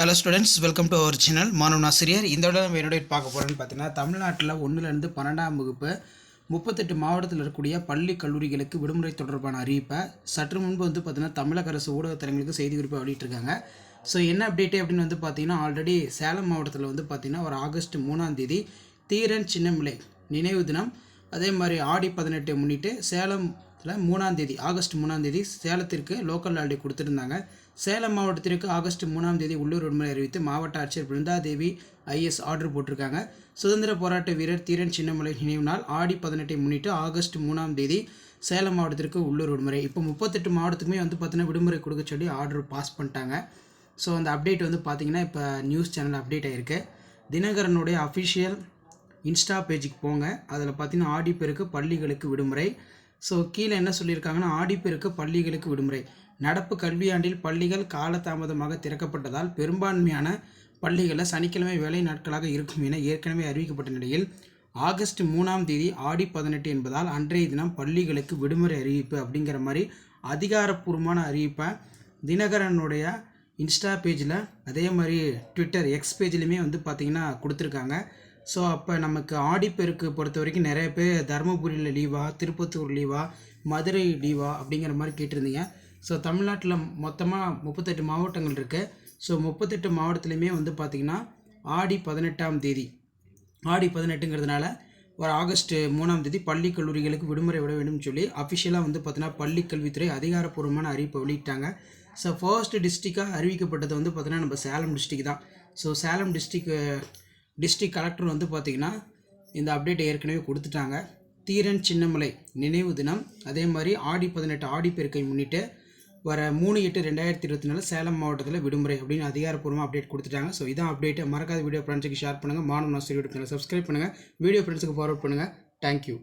Hello students welcome to our channel மாணவன் ஆசிரியர் இந்த விட நம்ம என்னுடைய பார்க்க போகிறோன்னு பார்த்தீங்கன்னா தமிழ்நாட்டில் ஒன்றுலேருந்து பன்னெண்டாம் வகுப்பு முப்பத்தெட்டு மாவட்டத்தில் இருக்கக்கூடிய பள்ளி கல்லூரிகளுக்கு விடுமுறை தொடர்பான அறிவிப்பை சற்று முன்பு வந்து பார்த்திங்கன்னா தமிழக அரசு ஊடகத்தலங்களுக்கு செய்தி குறிப்பை வெளியிட்டிருக்காங்க. ஸோ என்ன அப்டேட்டு அப்படின்னு வந்து பார்த்தீங்கன்னா ஆல்ரெடி சேலம் மாவட்டத்தில் வந்து பார்த்திங்கன்னா ஒரு ஆகஸ்ட் மூணாம் தேதி தீரன் சின்னமிலை நினைவு தினம். அதே மாதிரி ஆடி பதினெட்டை முன்னிட்டு சேலம் இதில் மூணாம் தேதி ஆகஸ்ட் மூணாம் தேதி சேலத்திற்கு லோக்கல் ஹாலிடே கொடுத்துருந்தாங்க. சேலம் மாவட்டத்திற்கு ஆகஸ்ட் மூணாம் தேதி உள்ளூர் விடுமுறை அறிவித்து மாவட்ட ஆட்சியர் பிருந்தாதேவி ஐஎஸ் ஆர்டர் போட்டிருக்காங்க. சுதந்திர போராட்ட வீரர் தீரன் சின்னமலை நினைவு நாள் ஆடி பதினெட்டை முன்னிட்டு ஆகஸ்ட் மூணாம் தேதி சேலம் மாவட்டத்திற்கு உள்ளூர் விடுமுறை. இப்போ முப்பத்தெட்டு மாவட்டத்துக்குமே வந்து பார்த்தீங்கன்னா விடுமுறை கொடுக்க சொல்லி ஆர்டர் பாஸ் பண்ணிட்டாங்க. ஸோ அந்த அப்டேட் வந்து பார்த்தீங்கன்னா இப்போ நியூஸ் சேனல் அப்டேட் ஆகிருக்கு தினகரனுடைய அஃபிஷியல் இன்ஸ்டா பேஜுக்கு போங்க. அதில் பார்த்தீங்கன்னா ஆடிப்பெருக்கு பள்ளிகளுக்கு விடுமுறை. ஸோ கீழே என்ன சொல்லியிருக்காங்கன்னா ஆடிப்பெருக்கு பள்ளிகளுக்கு விடுமுறை. நடப்பு கல்வியாண்டில் பள்ளிகள் காலதாமதமாக திறக்கப்பட்டதால் பெரும்பான்மையான பள்ளிகளில் சனிக்கிழமை வேலை நாட்களாக இருக்கும் என ஏற்கனவே அறிவிக்கப்பட்ட நிலையில் ஆகஸ்ட் மூணாம் தேதி ஆடி பதினெட்டு என்பதால் அன்றைய தினம் பள்ளிகளுக்கு விடுமுறை அறிவிப்பு அப்படிங்கிற மாதிரி அதிகாரப்பூர்வமான அறிவிப்பை தினகரனுடைய இன்ஸ்டா பேஜில் அதே மாதிரி ட்விட்டர் எக்ஸ் பேஜ்லேயுமே வந்து பார்த்திங்கன்னா கொடுத்துருக்காங்க. ஸோ அப்போ நமக்கு ஆடிப்பெருக்கு பொறுத்த வரைக்கும் நிறைய பேர் தருமபுரியில் லீவா திருப்பத்தூர் லீவா மதுரை லீவா அப்படிங்கிற மாதிரி கேட்டிருந்தீங்க. ஸோ தமிழ்நாட்டில் மொத்தமாக முப்பத்தெட்டு மாவட்டங்கள் இருக்குது ஸோ முப்பத்தெட்டு மாவட்டத்துலையுமே வந்து பார்த்திங்கன்னா ஆடி பதினெட்டாம் தேதி. ஆடி பதினெட்டுங்கிறதுனால ஒரு ஆகஸ்ட் மூணாம் தேதி பள்ளி கல்லூரிகளுக்கு விடுமுறை விட வேண்டும் சொல்லி அஃபிஷியலாக வந்து பார்த்தீங்கன்னா பள்ளி கல்வித்துறை அதிகாரப்பூர்வமான அறிவிப்பை வெளியிட்டாங்க. ஸோ ஃபர்ஸ்ட் டிஸ்ட்ரிக்டாக அறிவிக்கப்பட்டது வந்து பார்த்திங்கன்னா நம்ம சேலம் டிஸ்ட்ரிக் தான். ஸோ சேலம் டிஸ்ட்ரிக்கு டிஸ்ட்ரிக் டிஸ்ட்ரிக்ட் கலெக்டர் வந்து பார்த்திங்கன்னா இந்த அப்டேட் ஏற்கனவே கொடுத்துட்டாங்க. தீரன் சின்னமலை நினைவு தினம். அதே மாதிரி ஆடி பதினெட்டு ஆடி பெருக்கை முன்னிட்டு வர மூணு எட்டு ரெண்டாயிரத்தி இருபத்தி நாலு சேலம் மாவட்டத்தில் விடுமுறை அப்படின்னு அதிகாரப்பூர்வமாக அப்டேட் கொடுத்துட்டாங்க. ஸோ இதான் அப்டேட் மறக்காத வீடியோ ஃப்ரெண்ட்ஸுக்கு ஷேர் பண்ணுங்கள் மாணவ நாஸ்டர் சப்ஸ்கிரைப் பண்ணுங்கள் வீடியோ ஃப்ரெண்ட்ஸுக்கு ஃபார்வர்ட் பண்ணுங்கள் தேங்க்யூ